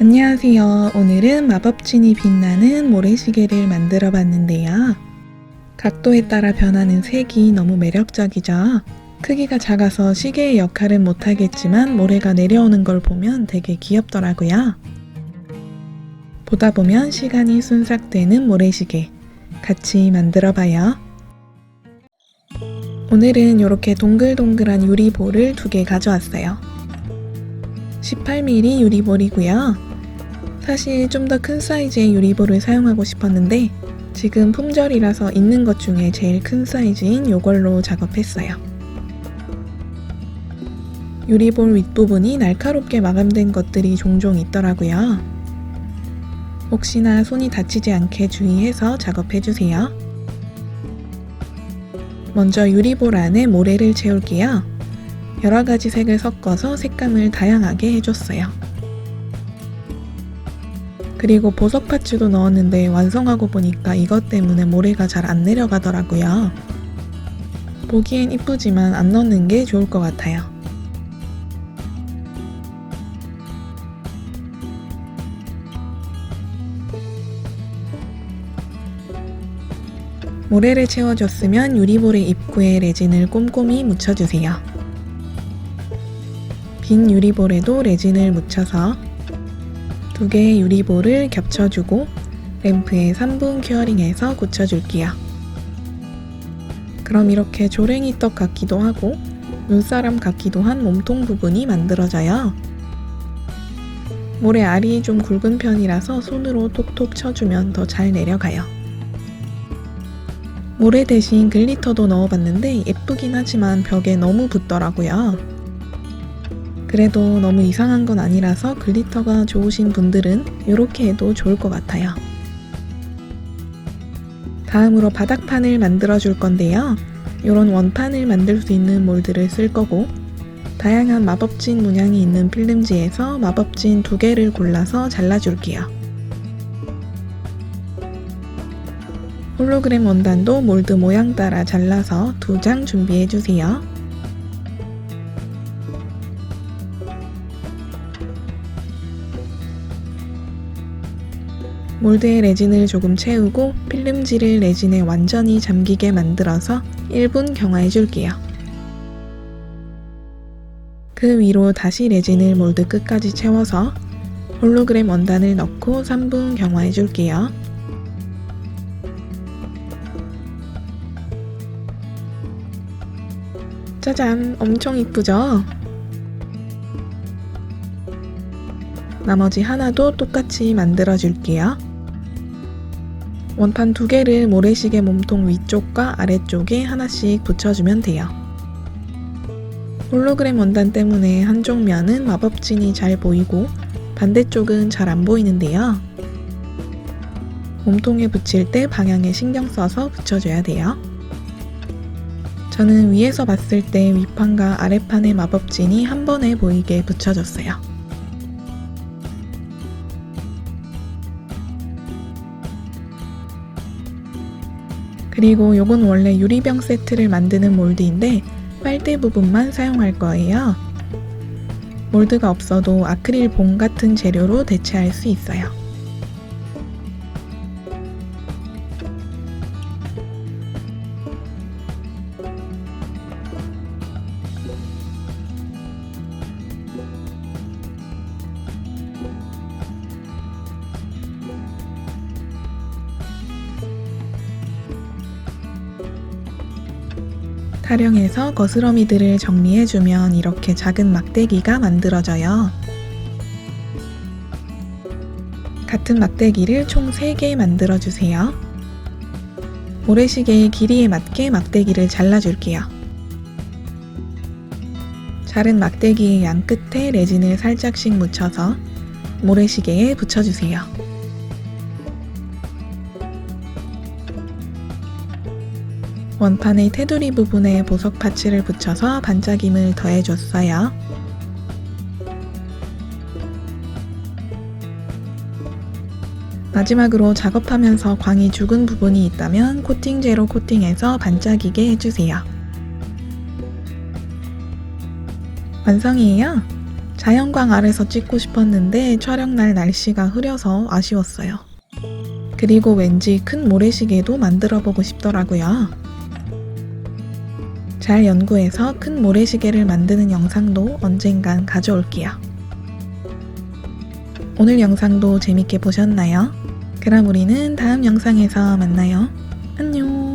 안녕하세요. 오늘은 마법진이 빛나는 모래시계를 만들어 봤는데요. 각도에 따라 변하는 색이 너무 매력적이죠. 크기가 작아서 시계의 역할은 못하겠지만 모래가 내려오는 걸 보면 되게 귀엽더라고요. 보다 보면 시간이 순삭되는 모래시계 같이 만들어 봐요. 오늘은 이렇게 동글동글한 유리볼을 두 개 가져왔어요. 18mm 유리볼이고요. 사실 좀 더 큰 사이즈의 유리볼을 사용하고 싶었는데 지금 품절이라서 있는 것 중에 제일 큰 사이즈인 이걸로 작업했어요. 유리볼 윗부분이 날카롭게 마감된 것들이 종종 있더라고요. 혹시나 손이 다치지 않게 주의해서 작업해주세요. 먼저 유리볼 안에 모래를 채울게요. 여러 가지 색을 섞어서 색감을 다양하게 해줬어요. 그리고 보석 파츠도 넣었는데 완성하고 보니까 이것 때문에 모래가 잘 안 내려가더라고요. 보기엔 이쁘지만 안 넣는 게 좋을 것 같아요. 모래를 채워줬으면 유리볼의 입구에 레진을 꼼꼼히 묻혀주세요. 빈 유리볼에도 레진을 묻혀서 두 개의 유리볼을 겹쳐주고 램프에 3분 큐어링해서 굳혀줄게요. 그럼 이렇게 조랭이 떡 같기도 하고 눈사람 같기도 한 몸통 부분이 만들어져요. 모래 알이 좀 굵은 편이라서 손으로 톡톡 쳐주면 더 잘 내려가요. 모래 대신 글리터도 넣어봤는데 예쁘긴 하지만 벽에 너무 붙더라고요. 그래도 너무 이상한 건 아니라서 글리터가 좋으신 분들은 이렇게 해도 좋을 것 같아요. 다음으로 바닥판을 만들어 줄 건데요. 이런 원판을 만들 수 있는 몰드를 쓸 거고 다양한 마법진 문양이 있는 필름지에서 마법진 두 개를 골라서 잘라줄게요. 홀로그램 원단도 몰드 모양 따라 잘라서 두 장 준비해 주세요. 몰드에 레진을 조금 채우고 필름지를 레진에 완전히 잠기게 만들어서 1분 경화해 줄게요. 그 위로 다시 레진을 몰드 끝까지 채워서 홀로그램 원단을 넣고 3분 경화해 줄게요. 짜잔, 엄청 이쁘죠? 나머지 하나도 똑같이 만들어 줄게요. 원판 두 개를 모래시계 몸통 위쪽과 아래쪽에 하나씩 붙여주면 돼요. 홀로그램 원단 때문에 한쪽 면은 마법진이 잘 보이고 반대쪽은 잘 안 보이는데요. 몸통에 붙일 때 방향에 신경 써서 붙여줘야 돼요. 저는 위에서 봤을 때 윗판과 아래판의 마법진이 한 번에 보이게 붙여줬어요. 그리고 요건 원래 유리병 세트를 만드는 몰드인데 빨대 부분만 사용할 거예요. 몰드가 없어도 아크릴 봉 같은 재료로 대체할 수 있어요. 타령해서 거스러미들을 정리해주면 이렇게 작은 막대기가 만들어져요. 같은 막대기를 총 3개 만들어주세요. 모래시계의 길이에 맞게 막대기를 잘라줄게요. 자른 막대기의 양 끝에 레진을 살짝씩 묻혀서 모래시계에 붙여주세요. 원판의 테두리 부분에 보석 파츠를 붙여서 반짝임을 더해줬어요. 마지막으로 작업하면서 광이 죽은 부분이 있다면 코팅제로 코팅해서 반짝이게 해주세요. 완성이에요. 자연광 아래서 찍고 싶었는데 촬영날 날씨가 흐려서 아쉬웠어요. 그리고 왠지 큰 모래시계도 만들어 보고 싶더라고요. 잘 연구해서 큰 모래시계를 만드는 영상도 언젠간 가져올게요. 오늘 영상도 재밌게 보셨나요? 그럼 우리는 다음 영상에서 만나요. 안녕.